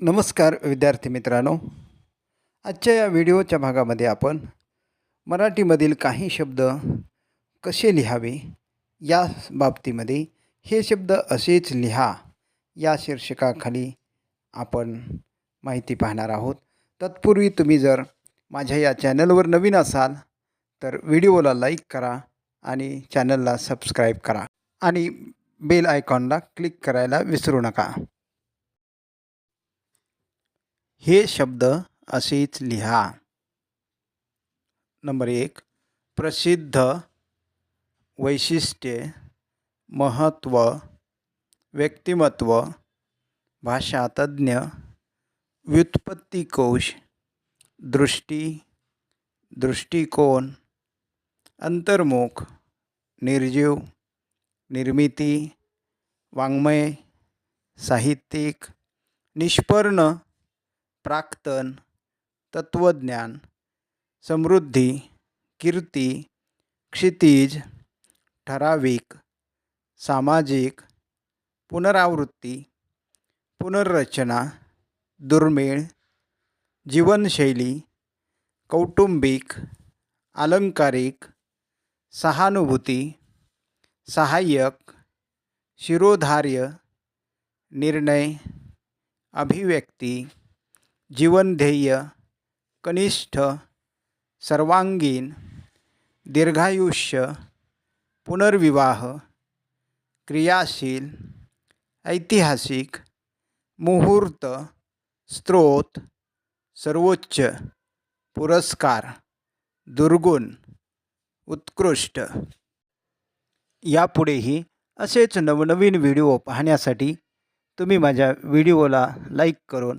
नमस्कार विद्यार्थी मित्रांनो. आजच्या या व्हिडिओच्या भागामध्ये आपण मराठीमधील काही शब्द कसे लिहावे या बाबतीमध्ये हे शब्द असेच लिहा या शीर्षकाखाली आपण माहिती पाहणार आहोत. तत्पूर्वी तुम्ही जर माझ्या या चॅनलवर नवीन असाल तर व्हिडिओला लाईक करा आणि चॅनलला सबस्क्राईब करा आणि बेल आयकॉनला क्लिक करायला विसरू नका. हे शब्द असेच लिहा. नंबर एक प्रसिद्ध वैशिष्ट्ये महत्त्व व्यक्तिमत्व भाषातज्ञ व्युत्पत्तिकोश दृष्टी दृष्टिकोन अंतर्मुख निर्जीव निर्मिती वाङ्मय साहित्यिक निष्पर्ण प्राक्तन तत्त्वज्ञान समृद्धी कीर्ती क्षितिज ठराविक सामाजिक पुनरावृत्ती पुनर्रचना दुर्मिळ जीवनशैली कौटुंबिक अलंकारिक सहानुभूती सहाय्यक शिरोधार्य निर्णय अभिव्यक्ती जीवनध्येय कनिष्ठ सर्वांगीण दीर्घायुष्य पुनर्विवाह क्रियाशील ऐतिहासिक मुहूर्त स्त्रोत सर्वोच्च पुरस्कार दुर्गुण उत्कृष्ट. यापुढेही असेच नवनवीन व्हिडिओ पाहण्यासाठी तुम्ही माझ्या व्हिडिओला लाईक करून